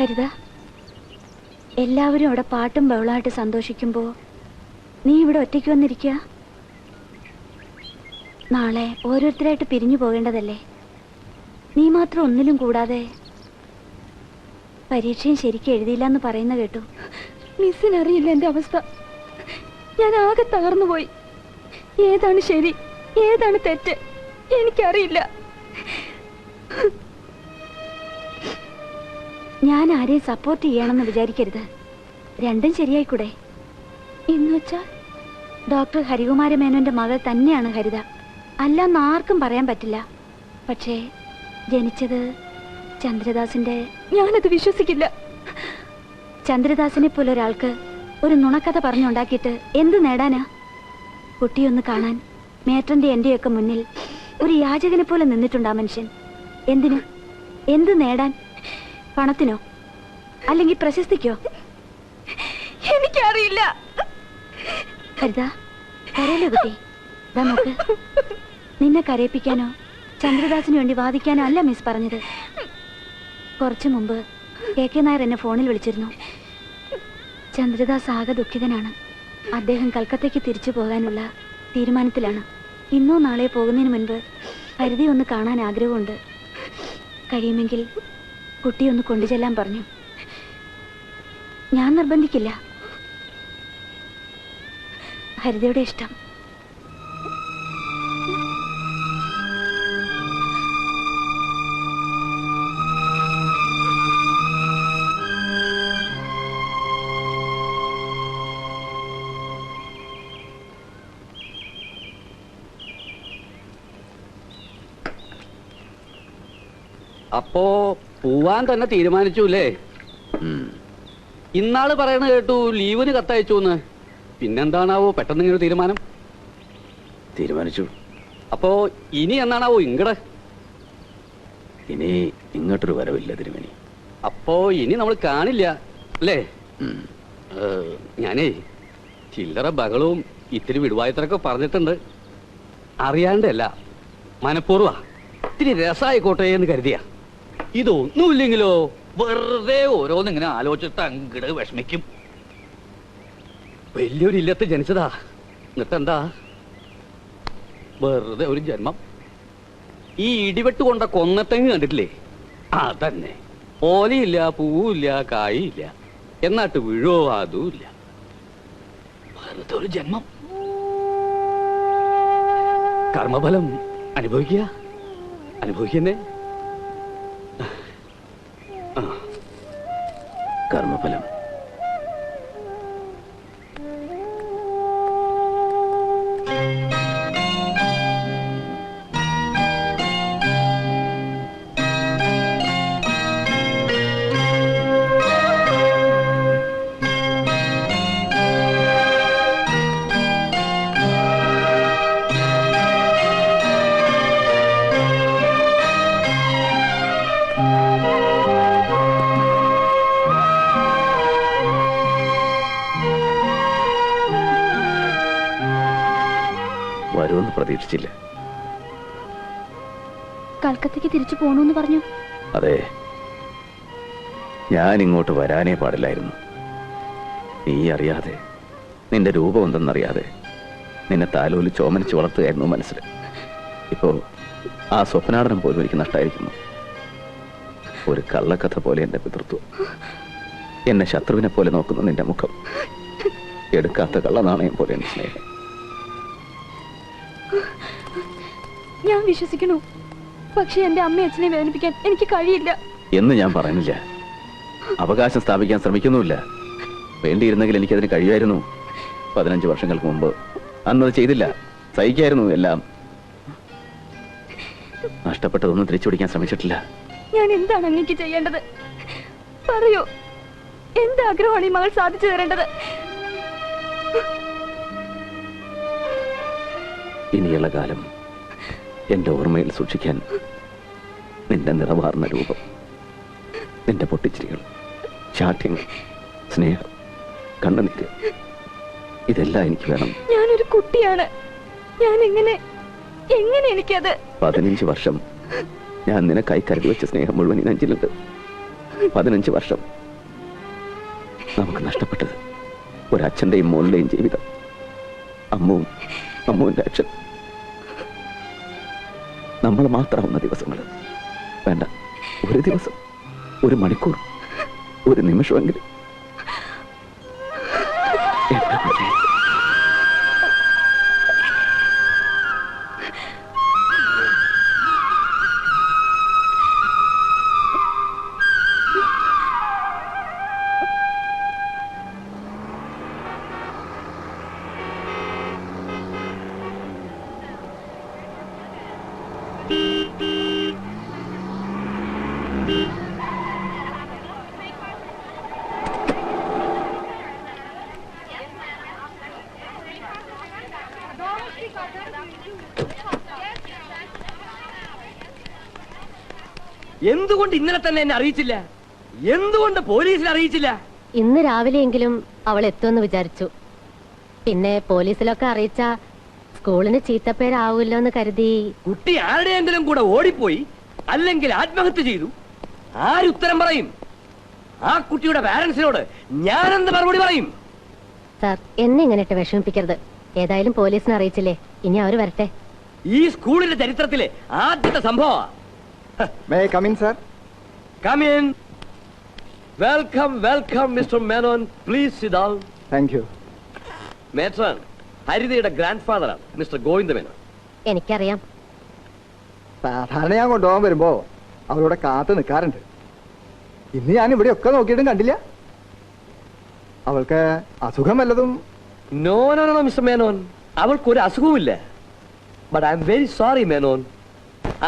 ഹരിത എല്ലാവരും അവിടെ പാട്ടും ബഹളമായിട്ട് സന്തോഷിക്കുമ്പോൾ നീ ഇവിടെ ഒറ്റയ്ക്ക് വന്നിരിക്കുക നാളെ ഓരോരുത്തരായിട്ട് പിരിഞ്ഞു പോകേണ്ടതല്ലേ? നീ മാത്രം ഒന്നിലും കൂടാതെ പരീക്ഷയും ശരിക്കും എഴുതിയില്ല എന്ന് പറയുന്ന കേട്ടു. മിസ്സിനറിയില്ല എന്റെ അവസ്ഥ. ഞാൻ ആകെ തകർന്നുപോയി. ഏതാണ് ശരി? ഏതാണ് തെറ്റ്? എനിക്കറിയില്ല. ഞാൻ ആരെയും സപ്പോർട്ട് ചെയ്യണമെന്ന് വിചാരിക്കരുത്. രണ്ടും ശരിയായിക്കൂടെ? എന്നുവെച്ചാൽ ഡോക്ടർ ഹരികുമാര മേനോന്റെ മകൾ തന്നെയാണ് ഹരിത. അല്ലാന്ന് ആർക്കും പറയാൻ പറ്റില്ല. പക്ഷേ ജനിച്ചത് ചന്ദ്രദാസിന്റെ ഞാനത് വിശ്വസിക്കില്ല. ചന്ദ്രദാസിനെ പോലെ ഒരാൾക്ക് ഒരു നുണക്കഥ പറഞ്ഞുണ്ടാക്കിയിട്ട് എന്ത് നേടാനാ? കുട്ടിയൊന്ന് കാണാൻ മേറ്റന്റെ എന്റെയൊക്കെ മുന്നിൽ ഒരു യാചകനെ പോലെ നിന്നിട്ടുണ്ടാ മനുഷ്യൻ. എന്തിനു? എന്ത് നേടാൻ? പണത്തിനോ അല്ലെങ്കിൽ പ്രശസ്തിക്കോ? എനിക്കറിയില്ല. ഹരിത കുട്ടി? നിന്നെ കരയിപ്പിക്കാനോ ചന്ദ്രദാസിന് വേണ്ടി വാദിക്കാനോ അല്ല മിസ് പറഞ്ഞത്. കുറച്ചു മുമ്പ് കെ കെ നായർ എന്നെ ഫോണിൽ വിളിച്ചിരുന്നു. ചന്ദ്രദാസ് ആകെ ദുഃഖിതനാണ്. അദ്ദേഹം കൽക്കത്തയ്ക്ക് തിരിച്ചു പോകാനുള്ള തീരുമാനത്തിലാണ്. ഇന്നോ നാളെ പോകുന്നതിന് മുൻപ് പരിധി ഒന്ന് കാണാൻ ആഗ്രഹമുണ്ട്. കഴിയുമെങ്കിൽ കുട്ടിയൊന്ന് കൊണ്ടുചെല്ലാൻ പറഞ്ഞു. ഞാൻ നിർബന്ധിക്കില്ല. ഹരിതയുടെ ഇഷ്ടം. അപ്പോ പോവാൻ തന്നെ തീരുമാനിച്ചു അല്ലേ ഇന്നാൾ പറയണ കേട്ടു ലീവിന് കത്തയച്ചു എന്ന് പിന്നെന്താണാവോ പെട്ടെന്ന് ഇങ്ങനെ തീരുമാനം? തീരുമാനിച്ചു. അപ്പോ ഇനി എന്നാണാവോ ഇങ്ങടെ? ഇനി ഇങ്ങോട്ടൊരു വരവില്ല തിരുമേനി. അപ്പോ ഇനി നമ്മൾ കാണില്ല അല്ലേ? ഞാനേ ചില്ലറ ബഹളവും ഇത്തിരി വിടുവായത്തരൊക്കെ പറഞ്ഞിട്ടുണ്ട്. അറിയാണ്ടല്ല മനഃപൂർവ. ഇത്തിരി രസമായിക്കോട്ടെ എന്ന് കരുതിയ. ഇതൊന്നുമില്ലെങ്കിലോ? വെറുതെ ഓരോന്നിങ്ങനെ ആലോചിച്ചിട്ട് അങ്ങട് വിഷമിക്കും. വലിയൊരു ഇല്ലത്ത് ജനിച്ചതാ. എന്നിട്ടെന്താ? വെറുതെ ഒരു ജന്മം. ഈ ഇടിവെട്ട് കൊണ്ട കൊന്നത്തെങ്ങ് കണ്ടിട്ടില്ലേ? അതന്നെ. ഓലയില്ല പൂവില്ല കായില്ല. എന്നാട്ട് അതും അതുമില്ല. വെറുതെ ഒരു ജന്മം. കർമ്മഫലം അനുഭവിക്കുക? അനുഭവിക്കുന്നേ? കൽക്കത്തയ്ക്ക് തിരിച്ചു പോണൂന്ന് പറഞ്ഞു. അതെ. ഞാൻ ഇങ്ങോട്ട് വരാനേ പാടില്ലായിരുന്നു. നീ അറിയാതെ നിന്റെ രൂപം എന്തെന്നറിയാതെ നിന്നെ താലോലി ചോമനിച്ച് വളർത്തുകയായിരുന്നു മനസ്സിൽ. ഇപ്പോ ആ സ്വപ്നാടനം പോലും എനിക്ക് നഷ്ടമായിരിക്കുന്നു ഒരു കള്ളക്കഥ പോലെ എന്റെ പിതൃത്വം. എന്നെ ശത്രുവിനെ പോലെ നോക്കുന്നു നിന്റെ മുഖം. എടുക്കാത്ത കള്ളനാണയം പോലെ എന്റെ സ്നേഹം. ഞാൻ വിശ്വസിക്കണു. പക്ഷെ എന്റെ അമ്മ അച്ഛനെ വേദനിപ്പിക്കാൻ എനിക്ക് കഴിയില്ല. എന്ന് ഞാൻ പറയുന്നില്ല. അവകാശം സ്ഥാപിക്കാൻ ശ്രമിക്കുന്നുമില്ല. വേണ്ടിയിരുന്നെങ്കിൽ എനിക്കതിന് കഴിയുമായിരുന്നു. പതിനഞ്ച് വർഷങ്ങൾക്ക് മുമ്പ്. അന്നത് ചെയ്തില്ല. സഹിക്കായിരുന്നു എല്ലാം. നഷ്ടപ്പെട്ടതൊന്നും തിരിച്ചു പിടിക്കാൻ ശ്രമിച്ചിട്ടില്ല. ഞാൻ എന്താണ് അങ്ങേക്ക് ചെയ്യേണ്ടത്? പറയൂ. എന്താഗ്രഹമാണ് ഈ മകൾ സാധിച്ചു തരേണ്ടത്? ഇനിയുള്ള കാലം എന്റെ ഓർമ്മയിൽ സൂക്ഷിക്കാൻ നിന്റെ നിറവാർന്ന രൂപം നിന്റെ പൊട്ടിച്ചിരികൾ ചാഠ്യങ്ങൾ സ്നേഹം കണ്ണുനീര് ഇതെല്ലാം എനിക്ക് വേണം. ഞാനൊരു കുട്ടിയാണ്. ഞാൻ എങ്ങനെ എങ്ങനെ എനിക്കത്? പതിനഞ്ച് വർഷം ഞാൻ നിനക്കായി കരുതി വെച്ച സ്നേഹം മുഴുവൻ ഈ നെഞ്ചിലുണ്ട് പതിനഞ്ച് വർഷം നമുക്ക് നഷ്ടപ്പെട്ടത് ഒരച്ഛന്റെയും മോളുടെയും ജീവിതം അമ്മവും അമ്മുവിന്റെ അച്ഛൻ. നമ്മൾ മാത്രമാവുന്ന ദിവസങ്ങൾ. വേണ്ട ഒരു ദിവസം ഒരു മണിക്കൂർ ഒരു നിമിഷമെങ്കിലും. എന്തുകൊണ്ട് ഇന്നലെ തന്നെ എന്നെ അറിയിച്ചില്ല? എന്തുകൊണ്ട് പോലീസിൽ അറിയിച്ചില്ല? ഇന്ന് രാവിലെയെങ്കിലും അവൾ എത്തുമെന്ന് വിചാരിച്ചു. പിന്നെ പോലീസിലൊക്കെ അറിയിച്ച സ്കൂളിന് ചീത്തപ്പേരാവൂല്ലോ എന്ന് കരുതി കുട്ടി ആരുടെയെങ്കിലും കൂടെ ഓടിപ്പോയി അല്ലെങ്കിൽ ആത്മഹത്യ ചെയ്തു? ആരുത്തരം പറയും? ആ കുട്ടിയുടെ പാരന്റ്സിനോട് ഞാനെന്ത് മറുപടി പറയും? സർ എന്നെ ഇങ്ങനെ വിഷമിപ്പിക്കരുത്. ഏതായാലും പോലീസിനെ അറിയിച്ചില്ലേ? ഇനി അവർ വരട്ടെ. ഈ സ്കൂളിന്റെ ചരിത്രത്തിലെ ആദ്യത്തെ സംഭവം sir come in welcome welcome mister Menon please thank you ഹരിതയുടെ ഗ്രാൻഡ് ഫാദറാണ് മിസ്റ്റർ ഗോവിന്ദ മേനോൻ. എനിക്കറിയാം. സാധാരണ ഞാൻ കൊണ്ടുപോകാൻ വരുമ്പോ അവരോടെ കാത്തു നിൽക്കാറുണ്ട്. ഇന്ന് ഞാൻ ഇവിടെ ഒക്കെ നോക്കിയിട്ടും കണ്ടില്ല. അവൾക്ക് അസുഖം വല്ലതും no no no mister Menon അവൾക്ക് ഒരു അസുഖവുമില്ല. But I'm very sorry Menon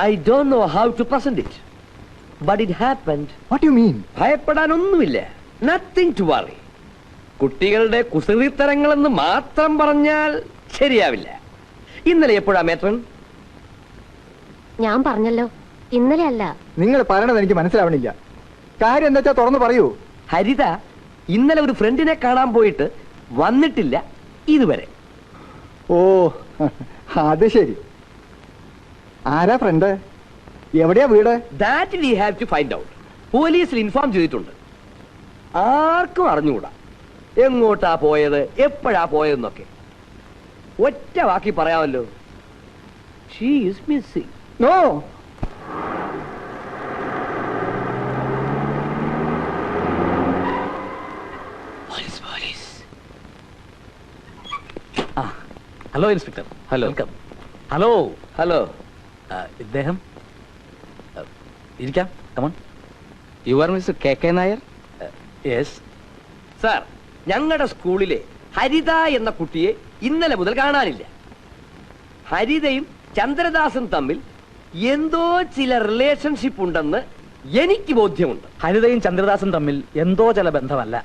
I don't know how to present it but it happened what you mean ഭയപ്പെടാനൊന്നുമില്ല. Nothing to worry കുട്ടികളുടെ കുസൃതിത്തരങ്ങളെന്ന് മാത്രം പറഞ്ഞാൽ ശരിയാവില്ല. ഇന്നലെ എപ്പോഴാ മേത്രൻ ഞാൻ പറഞ്ഞല്ലോ. ഇന്നലെ അല്ല. നിങ്ങൾ പറയണത് എനിക്ക് മനസ്സിലാവണില്ല. കാര്യം എന്താ തുറന്നു പറയൂ. ഹരിത ഇന്നലെ ഒരു ഫ്രണ്ടിനെ കാണാൻ പോയിട്ട് വന്നിട്ടില്ല. ഇതുവരെ. ഓ അത് ശരി. ആരാ ഫ്രണ്ട് എവിടെയാ വീട്? That we have to find out പോലീസിൽ ഇൻഫോം ചെയ്തിട്ടുണ്ട്. ആർക്കും അറിഞ്ഞുകൂടാ. എങ്ങോട്ടാ പോയത് എപ്പോഴാ പോയതെന്നൊക്കെ. ഒറ്റ വാക്കി പറയാമല്ലോ. She is missing no hello inspector hello. Welcome hello hello ഇദ്ദേഹം ആ, ഇരിക്കാം. Come on you are miss K K Nair yes sir ഞങ്ങളുടെ സ്കൂളിലെ ഹരിത എന്ന കുട്ടിയെ ഇന്നലെ മുതൽ കാണാനില്ല. ഹരിതയും ചന്ദ്രദാസും തമ്മിൽ എന്തോ ചില റിലേഷൻഷിപ്പ് ഉണ്ടെന്ന് എനിക്ക് ബോധ്യമുണ്ട്. ഹരിതയും ചന്ദ്രദാസും തമ്മിൽ എന്തോ ചില ബന്ധമല്ല.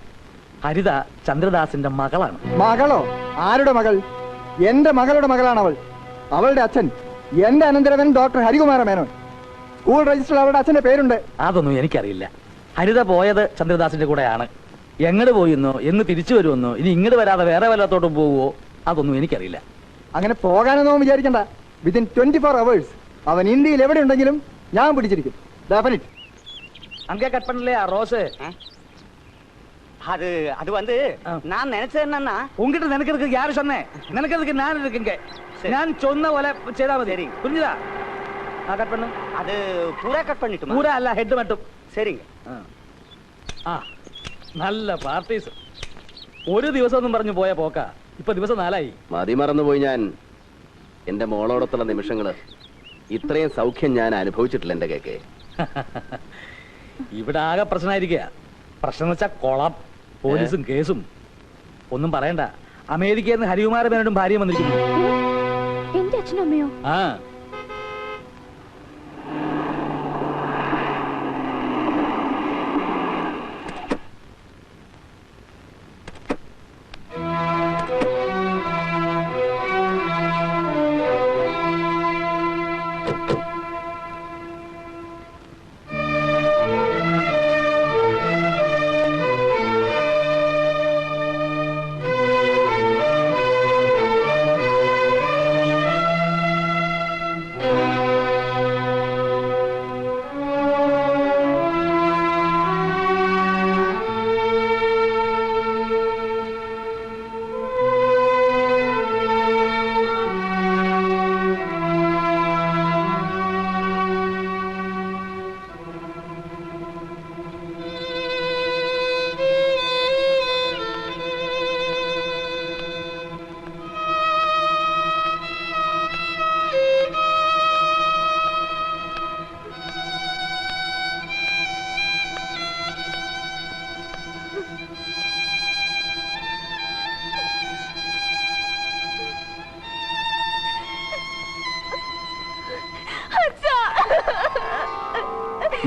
ഹരിത ചന്ദ്രദാസിന്റെ മകളാണ്. മകളോ? ആരുടെ മകൾ? എന്റെ മകളുടെ മകളാണ് അവൾ. അവളുടെ അച്ഛൻ എന്റെ അനന്തരവൻ doctor Harikumar Menon. School register അവളുടെ അച്ഛന്റെ പേരുണ്ട്. അതൊന്നും എനിക്കറിയില്ല. ഹരിത പോയത് ചന്ദ്രദാസിന്റെ കൂടെയാണ്. എങ്ങട് പോയിന്നോ എന്ന് തിരിച്ചു വരുമെന്നോ ഇനി ഇങ്ങോട്ട് വരാതെ വേറെ വല്ലാത്തോട്ടും പോവോ അതൊന്നും എനിക്കറിയില്ല. അങ്ങനെ പോകാനൊന്നും വിചാരിക്കണ്ട. വിതിൻ ട്വന്റി ഫോർ അവേഴ്സ് അവൻ ഇന്ത്യയിൽ എവിടെ ഉണ്ടെങ്കിലും ഞാൻ പിടിച്ചിരിക്കും. ഡെഫിനറ്റ് അങ്കെ കട്ടപ്പനിലെ ആ റോസ് அது அது வந்து நான் நினைச்சது என்னன்னா உங்ககிட்ட நினைக்கிறதுக்கு யாரு சொன்னேன் நினைக்கிறதுக்கு நான் இருக்குங்க நான் சொன்ன போல செய்தா சரி புரிஞ்சுதா நான் கட் பண்ணு அது பூரா கட் பண்ணிட்டு பூரா அல்ல ஹெட் மட்டும் சரிங்க ആ നല്ല പാർട്ടീസ് ഒരു ദിവസം ഒന്നും പറഞ്ഞു പോയ പോക്ക ഇപ്പൊ ദിവസം നാലായി മതി മറന്നുപോയി ഞാൻ എന്റെ മോളോടൊത്തുള്ള നിമിഷങ്ങൾ ഇത്രയും സൗഖ്യം ഞാൻ അനുഭവിച്ചിട്ടില്ല എന്റെ കേക്ക് ഇവിടെ ആകെ പ്രശ്നമായിരിക്കുക പ്രശ്നം എന്ന് വെച്ചാൽ കൊളം. പോലീസും കേസും. ഒന്നും പറയണ്ട. അമേരിക്കയിൽ നിന്ന് ഹരികുമാര മേനോടും ഭാര്യ വന്നിരിക്കുന്നു. എന്റെ അച്ഛനും അമ്മയോ? ആ.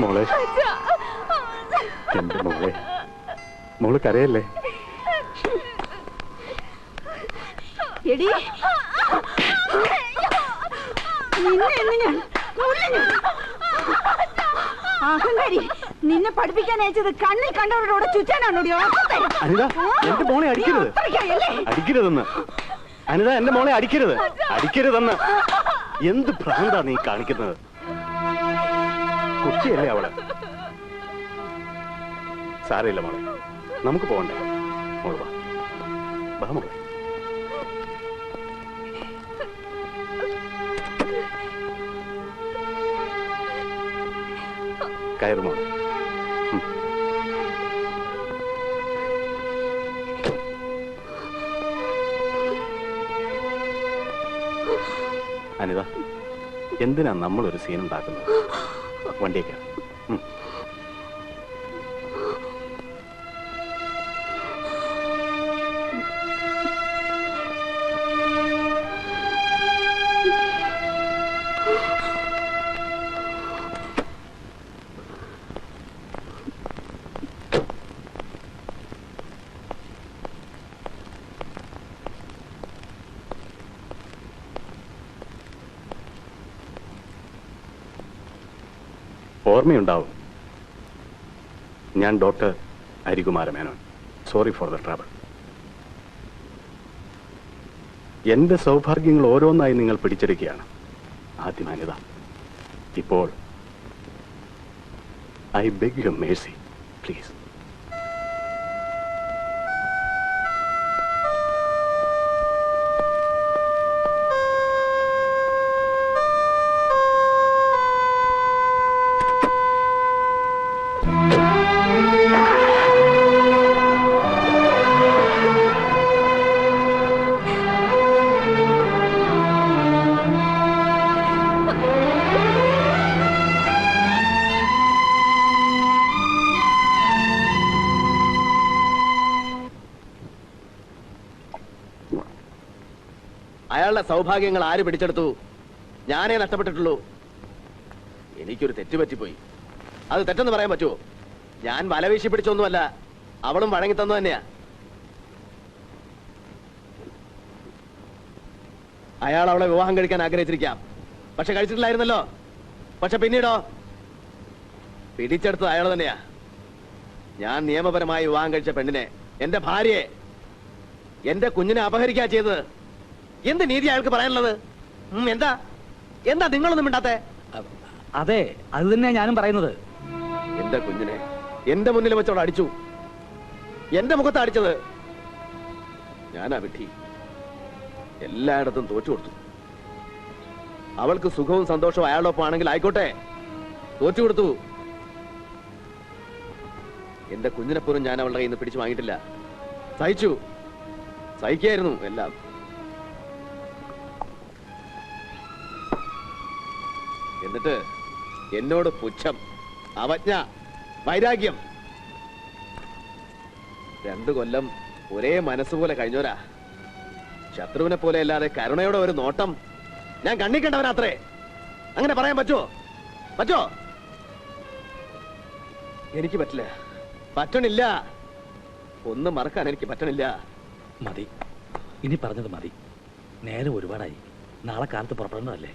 മോളെ? എന്റെ മോളെ? മോൾ കരയല്ലേ? എടി. അഹങ്കാരി. നിന്നെ പഠിപ്പിക്കാൻ അയച്ചത് കണ്ണിൽ കണ്ടവരോട് ചുറ്റാനാണോ അനിത എന്റെ മോളെ അടിക്കരുത്. അടിക്കരുതെന്ന്. അനിത എന്റെ മോളെ അടിക്കരുത്. അടിക്കരുതെന്ന്. എന്ത് ഭ്രാന്താ നീ കാണിക്കുന്നത്? കുട്ടിയല്ലേ അവൾ? സാരമില്ല മോളെ. നമുക്ക് പോകണ്ടേ. മോൾ വാ. മോളെ. അനിത എന്തിനാ നമ്മളൊരു സീൻ ഉണ്ടാക്കുന്നത്? വണ്ടിയൊക്കെ ഓർമ്മയുണ്ടാവും. ഞാൻ doctor Harikumar Menon sorry for the travel എന്റെ സൗഭാഗ്യങ്ങൾ ഓരോന്നായി നിങ്ങൾ പിടിച്ചെടുക്കുകയാണ്. ആദ്യം അനിത ഇപ്പോൾ I beg you mercy please അയാളുടെ സൗഭാഗ്യങ്ങൾ ആര് പിടിച്ചെടുത്തു? ഞാനേ നഷ്ടപ്പെട്ടിട്ടുള്ളൂ. എനിക്കൊരു തെറ്റ് പറ്റിപ്പോയി. അത് തെറ്റെന്ന് പറയാൻ പറ്റുമോ ഞാൻ വലവീശി പിടിച്ചൊന്നുമല്ല അവളും വഴങ്ങി തന്നു തന്നെയാ. അയാൾ അവളെ വിവാഹം കഴിക്കാൻ ആഗ്രഹിച്ചിരിക്കാം. പക്ഷെ കഴിച്ചിട്ടില്ലായിരുന്നല്ലോ? പക്ഷെ പിന്നീടോ? പിടിച്ചെടുത്തത് അയാൾ തന്നെയാ. ഞാൻ നിയമപരമായി വിവാഹം കഴിച്ച പെണ്ണിനെ എന്റെ ഭാര്യയെ എന്റെ കുഞ്ഞിനെ അപഹരിക്കാ ചെയ്തത്. എന്ത് നീതി അയാൾക്ക് പറയാനുള്ളത്? എന്താ? എന്താ നിങ്ങളൊന്നും മിണ്ടാത്തെ? അതെ അത് തന്നെയാ ഞാനും പറയുന്നത്. എന്റെ കുഞ്ഞിനെ എന്റെ മുന്നിൽ വെച്ചവൾ അടിച്ചു. എന്റെ മുഖത്ത് അടിച്ചത് ഞാനാ വിട്ടി. എല്ലായിടത്തും തോറ്റു കൊടുത്തു. അവൾക്ക് സുഖവും സന്തോഷവും അയാളൊപ്പം ആണെങ്കിൽ ആയിക്കോട്ടെ. തോറ്റു കൊടുത്തു. എന്റെ കുഞ്ഞിനെപ്പോലും ഞാൻ അവളുടെ കയ്യിൽ നിന്ന് പിടിച്ചു വാങ്ങിയിട്ടില്ല. സഹിച്ചു. സഹിക്കായിരുന്നു എല്ലാം. എന്നിട്ട് എന്നോട് പുച്ഛം. അവജ്ഞ വൈരാഗ്യം. രണ്ടു കൊല്ലം ഒരേ മനസ്സുപോലെ കഴിഞ്ഞോരാ. ശത്രുവിനെ പോലെ അല്ലാതെ കരുണയോടെ ഒരു നോട്ടം ഞാൻ കണ്ണിക്കണ്ടവനാത്രേ അങ്ങനെ പറയാൻ പറ്റുമോ പറ്റോ എനിക്ക് പറ്റില്ല. പറ്റണില്ല. ഒന്നും മറക്കാൻ എനിക്ക് പറ്റണില്ല. മതി. ഇനി പറഞ്ഞത് മതി. നേരം ഒരുപാടായി. നാളെ കാലത്ത് പുറപ്പെടേണ്ടതല്ലേ?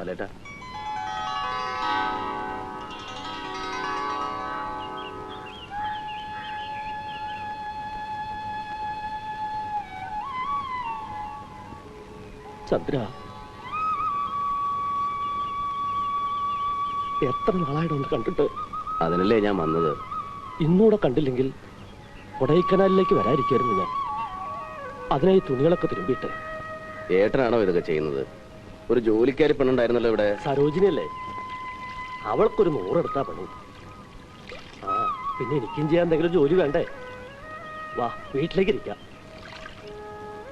ആ. ബാലേട്ടാ ചന്ദ്ര എത്ര നാളായിട്ടൊന്ന് കണ്ടിട്ട്? അതിനല്ലേ ഞാൻ വന്നത്? ഇന്നൂടെ കണ്ടില്ലെങ്കിൽ കൊടൈക്കനാലിലേക്ക് വരാതിരിക്കായിരുന്നു ഞാൻ. അതിനായി തുണികളൊക്കെ തിരുമ്പിയിട്ട്. ഏട്ടനാണോ ഇതൊക്കെ ചെയ്യുന്നത്? ഒരു ജോലിക്കാരി പെണ്ണുണ്ടായിരുന്നല്ലോ ഇവിടെ. സരോജിനിയല്ലേ? അവൾക്കൊരു നൂറെടുത്താ പണി ആ പിന്നെ എനിക്കും ചെയ്യാൻ എന്തെങ്കിലും ജോലി വേണ്ടേ? വാ വീട്ടിലേക്ക് ഇരിക്കാം.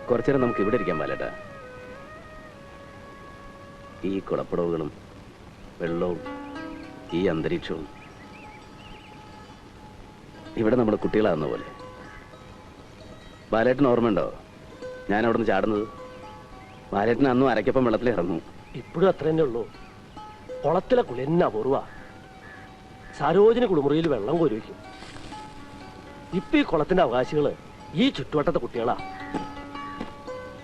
കുറച്ചേരം നമുക്ക് ഇവിടെ ഇരിക്കാൻ പാലേട്ടാ ഈ കുളപ്പടവുകളും വെള്ളവും ഈ അന്തരീക്ഷവും ഇവിടെ നമ്മുടെ കുട്ടികളാകുന്ന പോലെ. ബാലേട്ടൻ ഓർമ്മയുണ്ടോ? ഞാൻ അവിടെ നിന്ന് ചാടുന്നത്? ബാലേട്ടൻ അന്നും അരക്കപ്പം വെള്ളത്തിൽ ഇറങ്ങും. ഇപ്പോഴും അത്ര തന്നെ ഉള്ളൂ. കുളത്തിലെ കുളി എന്നാ പൂർവ സരോജിനി കുളിമുറിയിൽ വെള്ളം കോരിവെക്കും ഇപ്പൊ ഈ കുളത്തിന്റെ അവകാശികൾ ഈ ചുറ്റുവട്ടത്തെ കുട്ടികളാ.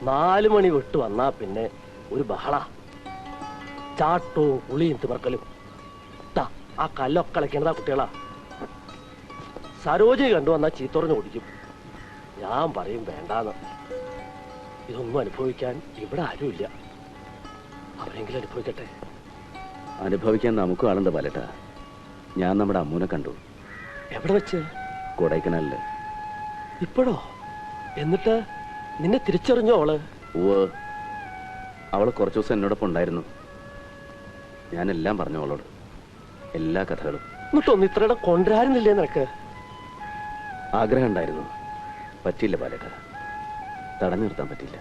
നാലു മണി വിട്ട് വന്നാ പിന്നെ ഒരു ബഹള. ചാട്ടവും കുളിയും തിമർക്കലും. ആ കല്ലൊക്കെ കളിക്കേണ്ടതാ കുട്ടികളാ. സരോജിനി കണ്ടു വന്നാ ചീത്തോറഞ്ഞ് ഓടിക്കും. ഞാൻ പറയും വേണ്ടാന്ന്. ഇതൊന്നും അനുഭവിക്കാൻ ഇവിടെ ആരുമില്ല. അവരെങ്കിലും അനുഭവിക്കട്ടെ. അനുഭവിക്കാൻ നമുക്കും ആളുണ്ട് പലട്ട ഞാൻ നമ്മുടെ അമ്മൂനെ കണ്ടു. എവിടെ വെച്ച്? കൊടൈക്കനാലിൽ. ഇപ്പോഴോ? എന്നിട്ട് നിന്നെ തിരിച്ചറിഞ്ഞോ അവൾ? ഓ അവൾ കുറച്ചു ദിവസം എന്നോടൊപ്പം ഉണ്ടായിരുന്നു. ഞാനെല്ലാം പറഞ്ഞു അവളോട്. എല്ലാ കഥകളും. എന്നിട്ടൊന്നും ഇത്രയുടെ കൊണ്ടുവരാനില്ലേ നിനക്ക്? ആഗ്രഹം ഉണ്ടായിരുന്നു. പറ്റിയില്ല ബാലേട്ട. തടഞ്ഞു നിർത്താൻ പറ്റിയില്ല